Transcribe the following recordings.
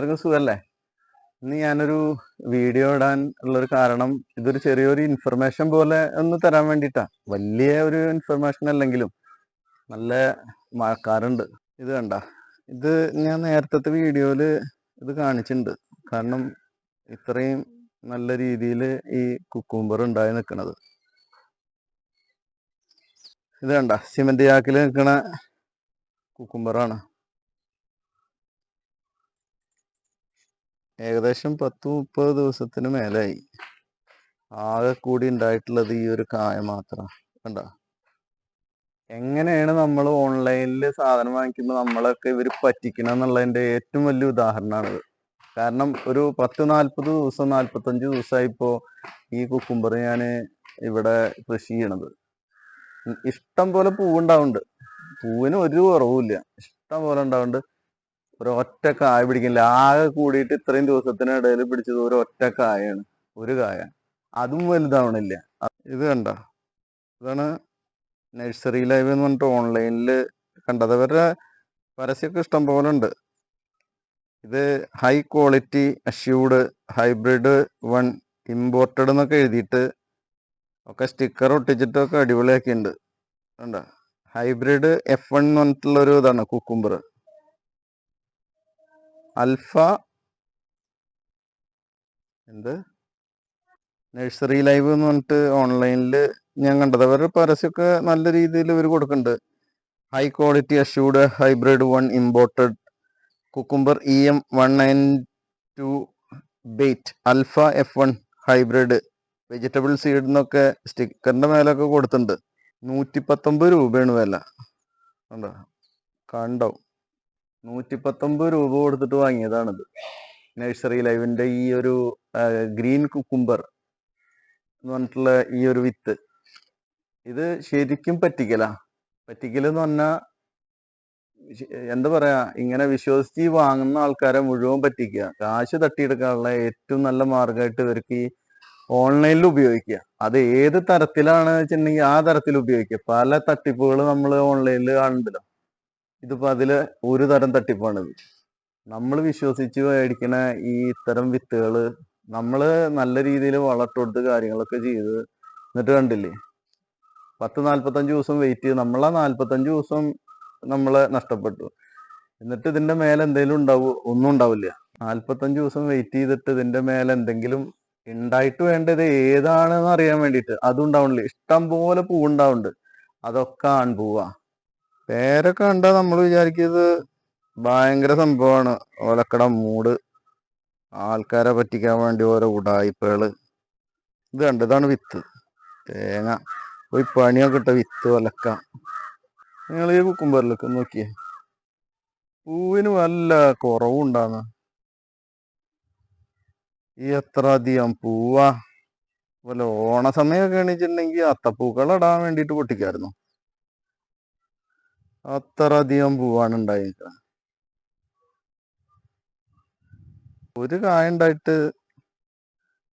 എല്ലാവർക്കും സുഖല്ലേ? ഇന്ന് ഞാനൊരു വീഡിയോ ഇടാൻ ഉള്ളൊരു കാരണം ഇതൊരു ചെറിയൊരു ഇൻഫർമേഷൻ പോലെ ഒന്ന് തരാൻ വേണ്ടിയിട്ടാ. വലിയ ഒരു ഇൻഫർമേഷൻ അല്ലെങ്കിലും നല്ല മഴക്കാറുണ്ട്. ഇത് കണ്ട. ഇത് ഞാൻ നേരത്തെ വീഡിയോയിൽ ഇത് കാണിച്ചിട്ടുണ്ട്. കാരണം ഇത്രയും നല്ല രീതിയിൽ ഈ കുക്കുംബർ ഉണ്ടായി നിൽക്കുന്നത് ഇത് കണ്ട. സിമെന്റ് ചാക്കിൽ നിൽക്കുന്ന കുക്കുംബറാണ് ഏകദേശം പത്ത് മുപ്പത് ദിവസത്തിന് മേലായി. ആകെ കൂടി ഉണ്ടായിട്ടുള്ളത് ഈ ഒരു കായ മാത്രം. കണ്ട? എങ്ങനെയാണ് നമ്മൾ ഓൺലൈനിൽ സാധനം വാങ്ങിക്കുമ്പോൾ നമ്മളൊക്കെ ഇവർ പറ്റിക്കണം എന്നുള്ളതിന്റെ ഏറ്റവും വലിയ ഉദാഹരണമാണിത്. കാരണം ഒരു പത്ത് നാൽപ്പത് ദിവസം നാൽപ്പത്തഞ്ച് ദിവസമായി ഇപ്പോൾ ഈ കുക്കുംബർ ഞാൻ ഇവിടെ കൃഷി ചെയ്യണത്. ഇഷ്ടം പോലെ പൂവുണ്ടാവുന്നുണ്ട്. പൂവിന് ഒരു കുറവുമില്ല. ഇഷ്ടം പോലെ ഉണ്ടാവുന്നുണ്ട്. ഒരു ഒറ്റ കായ പിടിക്കില്ല. ആകെ കൂടിയിട്ട് ഇത്രയും ദിവസത്തിനിടയിൽ പിടിച്ചത് ഒരു ഒറ്റ കായാണ്. ഒരു കായ. അതും വലുതാവണില്ല. ഇത് കണ്ട? ഇതാണ് നഴ്സറി ലൈവ് എന്ന് പറഞ്ഞിട്ട് ഓൺലൈനിൽ കണ്ടത്. അവരുടെ പരസ്യമൊക്കെ ഇഷ്ടം പോലെ ഉണ്ട്. ഇത് high quality assured hybrid one imported എന്നൊക്കെ എഴുതിയിട്ട് ഒക്കെ സ്റ്റിക്കർ ഒട്ടിച്ചിട്ടൊക്കെ അടിപൊളിയാക്കിയിട്ടുണ്ട്. കണ്ട? ഹൈബ്രിഡ് എഫ് വൺ എന്ന് പറഞ്ഞിട്ടുള്ള ഒരു ഇതാണ് കുക്കുംബർ അൽഫ എന്ത്? നഴ്സറി ലൈവ് എന്ന് പറഞ്ഞിട്ട് ഓൺലൈനിൽ ഞാൻ കണ്ടത്. അവരുടെ പരസ്യമൊക്കെ നല്ല രീതിയിൽ ഇവർ കൊടുക്കുന്നുണ്ട്. High quality assured hybrid one imported cucumber E M one nine two bait alpha F one hybrid vegetable seed എന്നൊക്കെ സ്റ്റിക്കറിന്റെ മേലൊക്കെ കൊടുത്തിട്ടുണ്ട്. നൂറ്റി പത്തൊമ്പത് രൂപയാണ് വില. കണ്ടോ? കണ്ടോ? നൂറ്റി പത്തൊമ്പത് രൂപ കൊടുത്തിട്ട് വാങ്ങിയതാണിത്. നഴ്സറി ലൈവിന്റെ ഈ ഒരു ഗ്രീൻ കുക്കുംബർ എന്ന് പറഞ്ഞിട്ടുള്ള ഈ ഒരു വിത്ത്. ഇത് ശരിക്കും പറ്റിക്കല. പറ്റിക്കലെന്ന് പറഞ്ഞാൽ എന്താ പറയാ ഇങ്ങനെ വിശ്വസിച്ച് വാങ്ങുന്ന ആൾക്കാരെ മുഴുവൻ പറ്റിക്കുക. കാശ് തട്ടിയെടുക്കാനുള്ള ഏറ്റവും നല്ല മാർഗമായിട്ട് ഇവർക്ക് ഈ ഓൺലൈനിൽ ഉപയോഗിക്കുക. അത് ഏത് തരത്തിലാണ് വെച്ചിട്ടുണ്ടെങ്കിൽ ആ തരത്തിൽ ഉപയോഗിക്കുക. പല തട്ടിപ്പുകൾ നമ്മൾ ഓൺലൈനിൽ കാണുന്നുണ്ടല്ലോ. ഇതിപ്പോ അതിൽ ഒരു തരം തട്ടിപ്പാണിത്. നമ്മൾ വിശ്വസിച്ച് മേടിക്കണ ഈ ഇത്തരം വിത്തുകൾ നമ്മൾ നല്ല രീതിയിൽ വളർത്തൊടുത്ത് കാര്യങ്ങളൊക്കെ ചെയ്ത് എന്നിട്ട് കണ്ടില്ലേ? പത്ത് നാല്പത്തഞ്ച് ദിവസം വെയിറ്റ് ചെയ്ത് നമ്മളെ നാല്പത്തഞ്ച് ദിവസം നമ്മളെ നഷ്ടപ്പെട്ടു. എന്നിട്ട് ഇതിന്റെ മേലെ എന്തെങ്കിലും ഉണ്ടാവോ? ഒന്നും ഉണ്ടാവില്ല. നാല്പത്തഞ്ച് ദിവസം വെയിറ്റ് ചെയ്തിട്ട് ഇതിന്റെ മേലെ എന്തെങ്കിലും ഉണ്ടായിട്ട് വേണ്ടത് ഏതാണെന്ന് അറിയാൻ വേണ്ടിയിട്ട് അതും ഉണ്ടാവണില്ല. ഇഷ്ടം പോലെ പൂവുണ്ടാവുന്നുണ്ട്. അതൊക്കെ ആൺപൂവാ പേരൊക്കെ കണ്ട നമ്മൾ വിചാരിക്കുന്നത് ഭയങ്കര സംഭവമാണ് ഓലക്കട മൂട് ആൾക്കാരെ പറ്റിക്കാൻ വേണ്ടി ഓരോ ഉടായ്പകൾ. ഇത് കണ്ട്? ഇതാണ് വിത്ത്. തേങ്ങ. പോയി പണിയൊക്കെ ഇട്ട വിത്ത് ഒലക്ക നിങ്ങൾ ഈ കുക്കുംബറിലൊക്കെ നോക്കിയേ. പൂവിന് വല്ല കുറവുണ്ടാന്ന് ഈ എത്ര അധികം പൂവാ. വല്ല ഓണ സമയമൊക്കെ എണീച്ചിട്ടുണ്ടെങ്കിൽ അത്തപ്പൂക്കൾ ഇടാൻ വേണ്ടിയിട്ട് പൊട്ടിക്കായിരുന്നു അത്ര അധികം പൂവാണ് ഉണ്ടായിരിക്കുന്നത് ഒരു കായ ഉണ്ടായിട്ട്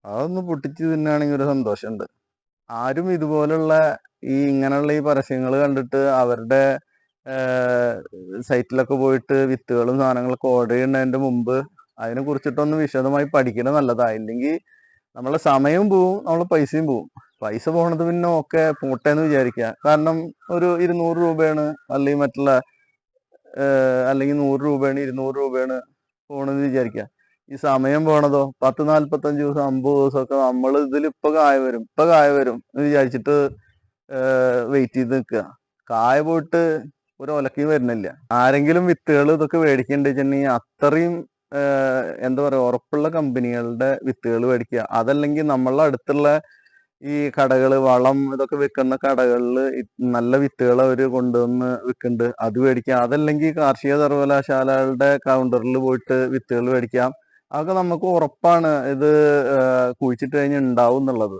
അതൊന്ന് പൊട്ടിച്ച് തിന്നാണെങ്കിൽ ഒരു സന്തോഷമുണ്ട്. ആരും ഇതുപോലുള്ള ഈ ഇങ്ങനെയുള്ള ഈ പരസ്യങ്ങൾ കണ്ടിട്ട് അവരുടെ സൈറ്റിലൊക്കെ പോയിട്ട് വിത്തുകളും സാധനങ്ങളൊക്കെ ഓർഡർ ചെയ്യുന്നതിന്റെ മുമ്പ് അതിനെ കുറിച്ചിട്ടൊന്ന് വിശദമായി പഠിക്കണത് നല്ലതാ. ഇല്ലെങ്കിൽ നമ്മളെ സമയവും പോവും നമ്മളെ പൈസയും പോവും. പൈസ പോണത് പിന്നെ ഒക്കെ പോട്ടെ എന്ന് വിചാരിക്കുക കാരണം ഒരു ഇരുന്നൂറ് രൂപയാണ് അല്ലെങ്കിൽ മറ്റുള്ള അല്ലെങ്കിൽ നൂറ് രൂപയാണ് ഇരുന്നൂറ് രൂപയാണ് പോണെന്ന് വിചാരിക്കുക ഈ സമയം പോണതോ പത്ത് നാല്പത്തഞ്ച് ദിവസം അമ്പത് ദിവസമൊക്കെ നമ്മൾ ഇതിൽ ഇപ്പൊ കായ വരും ഇപ്പൊ കായ വരും എന്ന് വിചാരിച്ചിട്ട് വെയിറ്റ് ചെയ്ത് നിൽക്കുക കായ പോയിട്ട് ഒരു ഒലക്കയും വരുന്നില്ല. ആരെങ്കിലും വിത്തുകൾ ഇതൊക്കെ മേടിക്കണ്ടെന്ന് വെച്ചിട്ടുണ്ടെങ്കിൽ അത്രയും എന്താ പറയാ ഉറപ്പുള്ള കമ്പനികളുടെ വിത്തുകൾ മേടിക്കുക അതല്ലെങ്കിൽ നമ്മളുടെ അടുത്തുള്ള ഈ കടകൾ വളം ഇതൊക്കെ വെക്കുന്ന കടകളിൽ നല്ല വിത്തുകൾ അവർ കൊണ്ടുവന്ന് വിൽക്കുന്നുണ്ട് അത് മേടിക്കാം. അതല്ലെങ്കിൽ കാർഷിക സർവകലാശാലകളുടെ കൗണ്ടറിൽ പോയിട്ട് വിത്തുകൾ മേടിക്കാം. അതൊക്കെ നമുക്ക് ഉറപ്പാണ് ഇത് കുഴിച്ചിട്ട് കഴിഞ്ഞ് ഉണ്ടാവും എന്നുള്ളത്.